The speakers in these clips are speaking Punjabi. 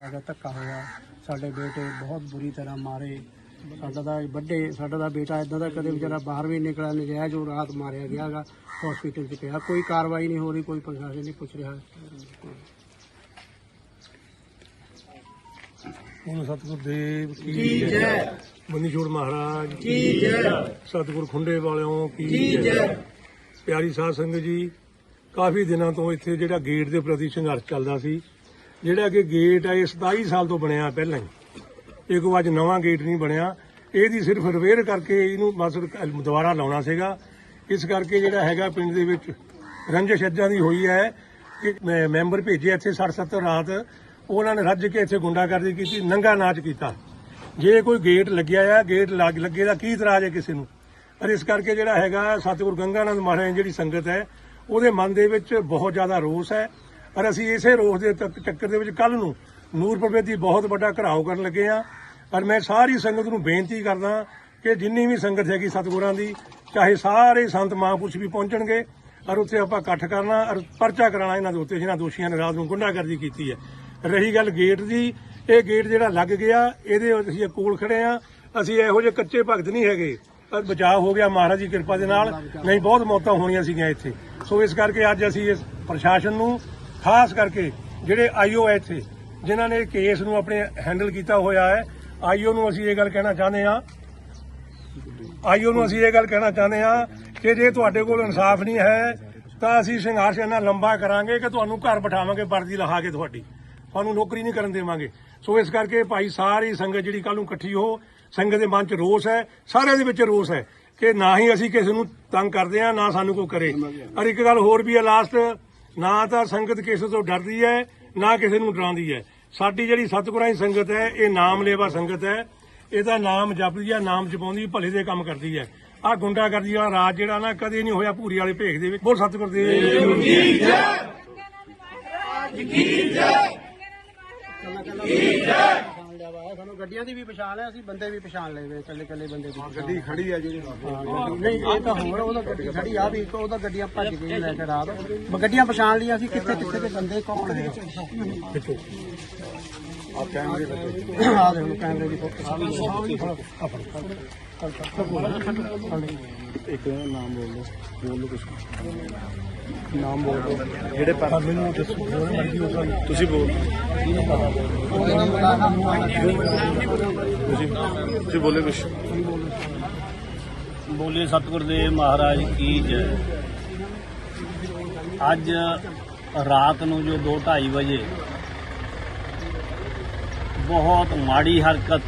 ਸਾਡਾ ਧੱਕਾ ਹੋਇਆ। ਸਾਡੇ ਬੇਟੇ ਬਹੁਤ ਬੁਰੀ ਤਰ੍ਹਾਂ ਮਾਰੇ। ਸਾਡਾ ਦਾ ਵੱਡੇ ਸਾਡਾ ਦਾ ਬੇਟਾ ਇਦਾਂ ਦਾ ਕਦੇ ਵਿਚਾਰਾ ਬਾਹਰ ਵੀ ਨਹੀਂ ਨਿਕਲਿਆ ਨਜਾਇਜ਼ ਉਹ ਰਾਤ ਮਾਰਿਆ ਗਿਆਗਾ ਹਸਪੀਟਲ 'ਚ ਪਿਆ। ਕੋਈ ਕਾਰਵਾਈ ਨਹੀਂ ਹੋ ਰਹੀ ਕੋਈ ਪ੍ਰਸ਼ਾਸਨ ਨਹੀਂ ਪੁੱਛ ਰਿਹਾ। ਉਹਨੂੰ ਸਤਿਗੁਰ ਦੇਵ ਕੀ ਜੈ। ਬੰਦੀ ਛੋੜ ਮਹਾਰਾਜ ਕੀ ਜੈ? ਸਤਿਗੁਰ ਖੁੰਡੇ ਵਾਲਿਓ ਕੀ ਕੀ ਜੈ? ਪਿਆਰੀ ਸਾਧ ਸੰਗਤ ਜੀ ਕਾਫੀ ਦਿਨਾਂ ਤੋਂ ਇੱਥੇ ਜਿਹੜਾ ਗੇਟ ਦੇ ਪ੍ਰਤੀ ਸੰਘਰਸ਼ ਚੱਲਦਾ ਸੀ ਜਿਹੜਾ ਕਿ ਗੇਟ ਹੈ ਇਹ 27 ਸਾਲ ਤੋਂ ਬਣਿਆ ਪਹਿਲਾਂ ਹੀ। ਇਹ ਕੋਈ ਅੱਜ ਨਵਾਂ ਗੇਟ ਨਹੀਂ ਬਣਿਆ। ਇਹਦੀ ਸਿਰਫ ਰਿਪੇਅਰ ਕਰਕੇ ਇਹਨੂੰ ਬਸ ਦੁਬਾਰਾ ਲਾਉਣਾ ਸੀਗਾ। ਇਸ ਕਰਕੇ ਜਿਹੜਾ ਹੈਗਾ ਪਿੰਡ ਦੇ ਵਿੱਚ ਰੰਜਿਸ਼ ਏਦਾਂ ਦੀ ਹੋਈ ਹੈ ਕਿ ਮੈਂਬਰ ਭੇਜੇ ਇੱਥੇ 60 70 ਰਾਤ। ਉਹਨਾਂ ਨੇ ਰੱਜ ਕੇ ਇੱਥੇ ਗੁੰਡਾਗਰਦੀ ਕੀਤੀ, ਨੰਗਾ ਨਾਚ ਕੀਤਾ। ਜੇ ਕੋਈ ਗੇਟ ਲੱਗਿਆ ਆ ਗੇਟ ਲੱਗ ਲੱਗੇ ਦਾ ਕੀ ਇਤਰਾਜ਼ ਹੈ ਕਿਸੇ ਨੂੰ? ਪਰ ਇਸ ਕਰਕੇ ਜਿਹੜਾ ਹੈਗਾ ਸਤਿਗੁਰ ਗੰਗਾਨੰਦ ਮਹਾਰਾਜ ਜਿਹੜੀ ਸੰਗਤ ਹੈ, ਉਹਦੇ ਮਨ ਦੇ ਵਿੱਚ ਬਹੁਤ ਜ਼ਿਆਦਾ ਰੋਸ ਹੈ। ਪਰ ਅਸੀਂ ਇਸੇ ਰੋਸ ਦੇ ਚੱਕਰ ਦੇ ਵਿੱਚ ਕੱਲ ਨੂੰ ਨੂਰ ਪ੍ਰਵੇਦ ਦੀ ਬਹੁਤ ਵੱਡਾ ਘਰਾਓ ਕਰਨ ਲੱਗੇ ਆ ਪਰ ਮੈਂ ਸਾਰੀ ਸੰਗਤ ਨੂੰ ਬੇਨਤੀ ਕਰਦਾ ਕਿ ਜਿੰਨੀ ਵੀ ਸੰਗਤ ਹੈਗੀ ਸਤਿਗੁਰਾਂ ਦੀ, ਚਾਹੇ ਸਾਰੇ ਸੰਤ ਮਹਾਂਪੁਰਸ਼ ਵੀ ਪਹੁੰਚਣਗੇ ਔਰ ਉੱਥੇ ਆਪਾਂ ਇਕੱਠ ਕਰਨਾ ਔਰ ਪਰਚਾ ਕਰਾਉਣਾ ਇਹਨਾਂ ਦੇ ਉੱਤੇ ਜਿਹਨਾਂ ਦੋਸ਼ੀਆਂ ਨੇ ਰਾਤ ਨੂੰ ਗੁੰਡਾਗਰਦੀ ਕੀਤੀ ਹੈ। ਰਹੀ ਗੱਲ ਗੇਟ ਦੀ, ਇਹ ਗੇਟ ਜਿਹੜਾ ਲੱਗ ਗਿਆ, ਇਹਦੇ ਅਸੀਂ ਕੋਲ ਖੜੇ ਆ ਅਸੀਂ ਇਹੋ ਜਿਹੇ ਕੱਚੇ ਭਗਤ ਨਹੀਂ ਹੈਗੇ, ਪਰ ਬਚਾਅ ਹੋ ਗਿਆ, ਮਹਾਰਾਜ ਦੀ ਕਿਰਪਾ ਦੇ ਨਾਲ। ਨਹੀਂ, ਬਹੁਤ ਮੌਤਾਂ ਹੋਣੀਆਂ ਸੀਗੀਆਂ ਇੱਥੇ। ਸੋ ਇਸ ਕਰਕੇ ਅੱਜ ਅਸੀਂ ਇਸ ਪ੍ਰਸ਼ਾਸਨ ਨੂੰ ਖਾਸ ਕਰਕੇ ਜਿਹੜੇ ਆਈਓ ਹੈ ਇੱਥੇ ਜਿਨ੍ਹਾਂ ਨੇ ਕੇਸ ਨੂੰ ਆਪਣੇ ਹੈਂਡਲ ਕੀਤਾ ਹੋਇਆ ਹੈ, ਆਈਓ ਨੂੰ ਅਸੀਂ ਇਹ ਗੱਲ ਕਹਿਣਾ ਚਾਹੁੰਦੇ ਆ ਆਈਓ ਨੂੰ ਅਸੀਂ ਇਹ ਗੱਲ ਕਹਿਣਾ ਚਾਹੁੰਦੇ ਆ ਕਿ ਜੇ ਤੁਹਾਡੇ ਕੋਲ ਇਨਸਾਫ ਨਹੀਂ ਹੈ, ਤਾਂ ਅਸੀਂ ਸੰਘਰਸ਼ ਇੰਨਾ ਲੰਬਾ ਕਰਾਂਗੇ ਕਿ ਤੁਹਾਨੂੰ ਘਰ ਬਿਠਾਵਾਂਗੇ, ਵਰਦੀ ਲਹਾ ਕੇ ਤੁਹਾਡੀ। ਤੁਹਾਨੂੰ ਨੌਕਰੀ ਨਹੀਂ ਕਰਨ ਦੇਵਾਂਗੇ। ਸੋ ਇਸ ਕਰਕੇ ਭਾਈ ਸਾਰੀ ਸੰਗਤ ਜਿਹੜੀ ਕੱਲ ਨੂੰ ਇਕੱਠੀ ਹੋ, ਸੰਗਤ ਦੇ ਮਨ 'ਚ ਰੋਸ ਹੈ, ਸਾਰਿਆਂ ਦੇ ਵਿੱਚ ਰੋਸ ਹੈ ਕਿ ਨਾ ਹੀ ਅਸੀਂ ਕਿਸੇ ਨੂੰ ਤੰਗ ਕਰਦੇ ਆ ਨਾ ਸਾਨੂੰ ਕੋਈ ਕਰੇ। ਔਰ ਇੱਕ ਗੱਲ ਹੋਰ ਵੀ ਹੈ ਲਾਸਟ ਨਾ ਤਾਂ ਸੰਗਤ ਕਿਸੇ ਤੋਂ ਡਰਦੀ ਹੈ ਨਾ ਕਿਸੇ ਨੂੰ ਡਰਾਉਂਦੀ ਹੈ। ਸਾਡੀ ਜਿਹੜੀ ਸਤਿਗੁਰਾਂ ਦੀ ਸੰਗਤ ਹੈ ਇਹ ਨਾਮ ਲੇਵਾ ਸੰਗਤ ਹੈ। ਇਹਦਾ ਨਾਮ ਜਪਦੀ ਹੈ ਨਾਮ ਜਪਾਉਂਦੀ ਭਲੇ ਦੇ ਕੰਮ ਕਰਦੀ ਹੈ। ਆ ਗੁੰਡਾਗਰਦੀ ਵਾਲਾ ਰਾਜ ਜਿਹੜਾ ਨਾ ਕਦੇ ਨਹੀਂ ਹੋਇਆ ਭੂਰੀ ਵਾਲੇ ਭੇਖ ਦੇ ਵਿੱਚ। ਬਹੁਤ ਸਤਿਗੁਰ ਦੇ। ਪਛਾਣ ਲਿਆ ਵਾ ਸਾਨੂੰ ਗੱਡੀਆਂ ਦੀ ਵੀ ਪਛਾਣ ਹੈ ਅਸੀਂ ਬੰਦੇ ਵੀ ਪਛਾਣ ਲਏ ਵੇ ਇਕੱਲੇ ਇਕੱਲੇ ਬੰਦੇ ਦੀ ਗੱਡੀ ਖੜੀ ਆ ਜਿਹੜੀ। ਨਹੀਂ ਇਹ ਤਾਂ ਹੋਰ ਉਹਦਾ ਗੱਡੀ ਖੜੀ ਆ ਵੀ ਇੱਕ ਉਹਦਾ ਗੱਡੀਆਂ ਭੱਜ ਗਈ ਲੈ ਕੇ ਰਾਤ। ਬ- ਗੱਡੀਆਂ ਪਛਾਣ ਲਈਆਂ ਅਸੀਂ ਕਿੱਥੇ ਕਿੱਥੇ ਦੇ ਬੰਦੇ ਕੌਣ ਹੈ ਆ ਕੈਮਰੇ ਲੱਗੇ ਆ ਦੇਖੋ ਕੈਮਰੇ ਦੀ ਫੋਟੋ। ਇੱਕ ਨਾਮ ਬੋਲ ਦੋ ਬੋਲ ਦੋ ਕੁਝ ਨਾਮ ਬੋਲ ਦੋ ਜਿਹੜੇ ਪਰ ਮੈਨੂੰ ਤੁਸੀਂ ਬੋਲ ਤੁਸੀਂ ਤੁਸੀਂ ਬੋਲੇ ਕੁਛ? ਬੋਲੇ ਸਤਿਗੁਰ ਦੇ ਮਹਾਰਾਜ ਕੀ ਜੈ। ਅੱਜ ਰਾਤ ਨੂੰ ਜੋ 2:30 ਵਜੇ ਬਹੁਤ ਮਾੜੀ ਹਰਕਤ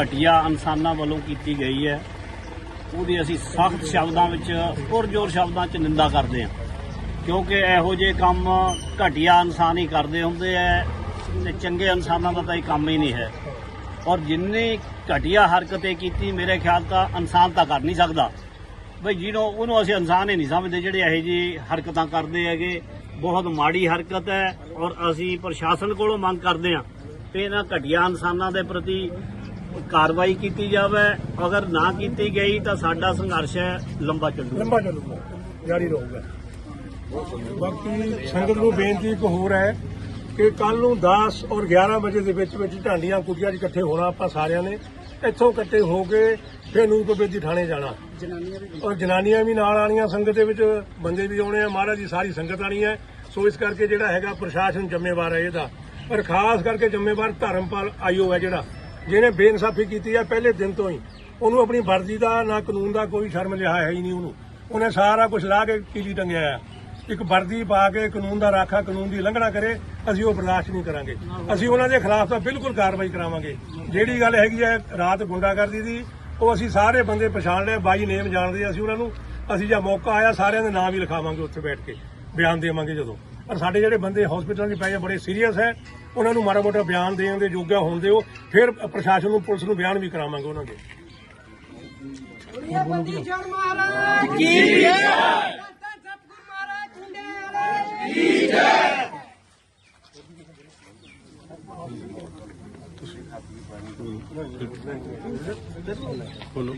ਘਟੀਆ ਇਨਸਾਨਾਂ ਵੱਲੋਂ ਕੀਤੀ ਗਈ ਹੈ। ਉਹਦੀ ਅਸੀਂ ਸਖਤ ਸ਼ਬਦਾਂ ਵਿੱਚ, ਪੁਰਜੋਰ ਸ਼ਬਦਾਂ 'ਚ ਨਿੰਦਾ ਕਰਦੇ ਹਾਂ। ਕਿਉਂਕਿ ਇਹੋ ਜਿਹੇ ਕੰਮ ਘਟੀਆ ਇਨਸਾਨ ਹੀ ਕਰਦੇ ਹੁੰਦੇ ਐ ਤੇ ਚੰਗੇ ਇਨਸਾਨਾਂ ਦਾ ਤਾਂ ਇਹ ਕੰਮ ਹੀ ਨਹੀਂ ਹੈ। ਔਰ ਜਿੰਨੇ ਘਟੀਆ ਹਰਕਤ ਕੀਤੀ, ਮੇਰੇ ਖਿਆਲ ਤਾਂ ਇਨਸਾਨ ਤਾਂ ਕਰ ਨਹੀਂ ਸਕਦਾ। ਬਈ ਜਿਹਨੂੰ, ਉਹਨੂੰ ਅਸੀਂ ਇਨਸਾਨ ਹੀ ਨਹੀਂ ਸਮਝਦੇ ਜਿਹੜੇ ਇਹੋ ਜਿਹੀ ਹਰਕਤਾਂ ਕਰਦੇ ਹੈਗੇ। ਬਹੁਤ ਮਾੜੀ ਹਰਕਤ ਹੈ ਔਰ ਅਸੀਂ ਪ੍ਰਸ਼ਾਸਨ ਕੋਲੋਂ ਮੰਗ ਕਰਦੇ ਹਾਂ ਕਿ ਇਹਨਾਂ ਘਟੀਆ ਇਨਸਾਨਾਂ ਦੇ ਪ੍ਰਤੀ ਕਾਰਵਾਈ ਕੀਤੀ ਜਾਵੇ। ਅਗਰ ਨਾ ਕੀਤੀ ਗਈ ਤਾਂ ਸਾਡਾ ਸੰਘਰਸ਼ ਹੈ ਲੰਬਾ ਚੱਲੂਗਾ। ਲੰਬਾ ਚੱਲੂਗਾ, ਜਾਰੀ ਰਹੂਗਾ। ਬਾਕੀ ਸੰਗਤ ਨੂੰ ਬੇਨਤੀ ਇੱਕ ਹੋਰ ਹੈ ਕਿ ਕੱਲ ਨੂੰ 10 ਔਰ 11 ਵਜੇ ਦੇ ਵਿੱਚ ਵਿੱਚ ਢਾਂਡੀਆਂ ਕੁਟੀਆਂ 'ਚ ਇਕੱਠੇ ਹੋਣਾ ਆਪਾਂ ਸਾਰਿਆਂ ਨੇ। ਇੱਥੋਂ ਇਕੱਠੇ ਹੋ ਕੇ ਫਿਰ ਨੂਰ ਕਬੇਦੀ ਥਾਣੇ ਜਾਣਾ। ਔਰ ਜਨਾਨੀਆਂ ਵੀ ਨਾਲ ਆਣੀਆਂ ਸੰਗਤ ਦੇ ਵਿੱਚ ਬੰਦੇ ਵੀ ਆਉਣੇ ਆ। ਮਹਾਰਾਜ ਦੀ ਸਾਰੀ ਸੰਗਤ ਆਣੀ ਹੈ। ਸੋ ਇਸ ਕਰਕੇ ਜਿਹੜਾ ਹੈਗਾ ਪ੍ਰਸ਼ਾਸਨ ਜ਼ਿੰਮੇਵਾਰ ਹੈ ਇਹਦਾ। ਪਰ ਖਾਸ ਕਰਕੇ ਜ਼ਿੰਮੇਵਾਰ ਧਰਮਪਾਲ ਆਇਓ ਹੈ ਜਿਹੜਾ ਜਿਹਨੇ ਬੇਇਨਸਾਫੀ ਕੀਤੀ ਹੈ ਪਹਿਲੇ ਦਿਨ ਤੋਂ ਹੀ। ਉਹਨੂੰ ਆਪਣੀ ਵਰਦੀ ਦਾ ਨਾ ਕਾਨੂੰਨ ਦਾ ਕੋਈ ਸ਼ਰਮ ਲਿਆ ਹੈ ਹੀ ਨਹੀਂ ਉਹਨੂੰ। ਉਹਨੇ ਸਾਰਾ ਕੁਝ ਲਾ ਕੇ ਕੀਲੀ ਟੰਗਿਆ ਹੈ ਇੱਕ ਵਰਦੀ ਪਾ ਕੇ ਕਾਨੂੰਨ ਦਾ ਰਾਖਾ, ਕਾਨੂੰਨ ਦੀ ਉਲੰਘਣਾ ਕਰੇ, ਅਸੀਂ ਉਹ ਬਰਦਾਸ਼ਤ ਨਹੀਂ ਕਰਾਂਗੇ। ਅਸੀਂ ਉਹਨਾਂ ਦੇ ਖਿਲਾਫ ਤਾਂ ਬਿਲਕੁਲ ਕਾਰਵਾਈ ਕਰਾਵਾਂਗੇ। ਜਿਹੜੀ ਗੱਲ ਹੈਗੀ ਹੈ, ਰਾਤ ਗੁੰਡਾਗਰਦੀ ਦੀ, ਉਹ ਅਸੀਂ ਸਾਰੇ ਬੰਦੇ ਪਛਾਣ ਲਏ, ਬਾਈ ਨੇਮ ਜਾਣਦੇ ਅਸੀਂ ਉਹਨਾਂ ਨੂੰ। ਅਸੀਂ ਜਾਂ ਮੌਕਾ ਆਇਆ, ਸਾਰਿਆਂ ਦੇ ਨਾਮ ਵੀ ਲਿਖਾਵਾਂਗੇ ਉੱਥੇ ਬੈਠ ਕੇ, ਬਿਆਨ ਦੇਵਾਂਗੇ ਜਦੋਂ। ਪਰ ਸਾਡੇ ਜਿਹੜੇ ਬੰਦੇ ਹਸਪੀਟਲਾਂ 'ਚ ਪਏ ਆ, ਬੜੇ ਸੀਰੀਅਸ ਹੈ। ਉਹਨਾਂ ਨੂੰ ਮਾੜਾ ਮੋਟਾ ਬਿਆਨ ਦੇਣ ਦੇ ਯੋਗਿਆ ਹੋਣ ਦਿਓ। ਫਿਰ ਪ੍ਰਸ਼ਾਸਨ ਨੂੰ, ਪੁਲਿਸ ਨੂੰ ਬਿਆਨ ਵੀ ਕਰਾਵਾਂਗੇ ਉਹਨਾਂ ਦੇ। ਕੀ? ਜੈ ਸਤਿਗੁਰ ਮਹਾਰਾਜ ਖੁੰਡੇ ਵਾਲੇ ਕੀ ਜੈ ਬੋਲੋ